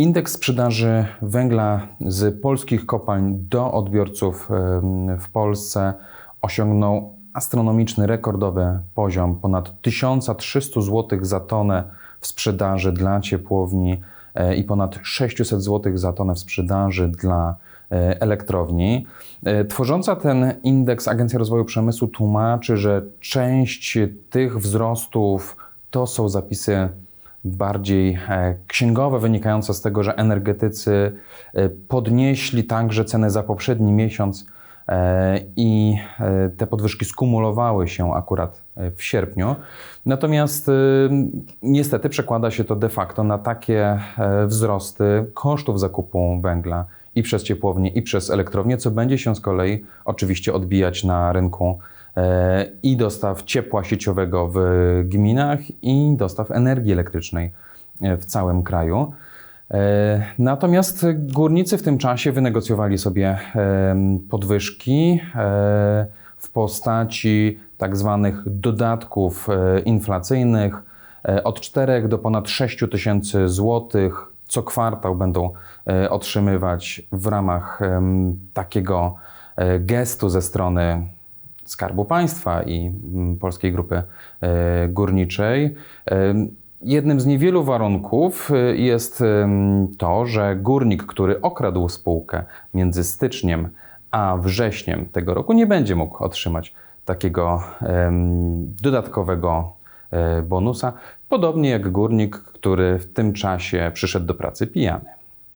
Indeks sprzedaży węgla z polskich kopalń do odbiorców w Polsce osiągnął astronomiczny, rekordowy poziom ponad 1300 zł za tonę w sprzedaży dla ciepłowni e, i ponad 600 zł za tonę w sprzedaży dla e, elektrowni. E, Tworząca ten indeks Agencja Rozwoju Przemysłu tłumaczy, że część tych wzrostów to są zapisy bardziej e, księgowe, wynikające z tego, że energetycy e, podnieśli także ceny za poprzedni miesiąc e, i te podwyżki skumulowały się akurat w sierpniu. Natomiast niestety przekłada się to de facto na takie wzrosty kosztów zakupu węgla i przez ciepłownie, i przez elektrownie, co będzie się z kolei oczywiście odbijać na rynku i dostaw ciepła sieciowego w gminach, i dostaw energii elektrycznej e, w całym kraju. E, Natomiast górnicy w tym czasie wynegocjowali sobie podwyżki e, w postaci tak zwanych dodatków e, inflacyjnych e, od 4 do ponad 6 tysięcy złotych co kwartał będą e, otrzymywać w ramach takiego e, gestu ze strony Skarbu Państwa i mm, Polskiej Grupy e, Górniczej. Em, Jednym z niewielu warunków e, jest to, że górnik, który okradł spółkę między styczniem a wrześniem tego roku, nie będzie mógł otrzymać takiego dodatkowego e, bonusa, podobnie jak górnik, który w tym czasie przyszedł do pracy pijany.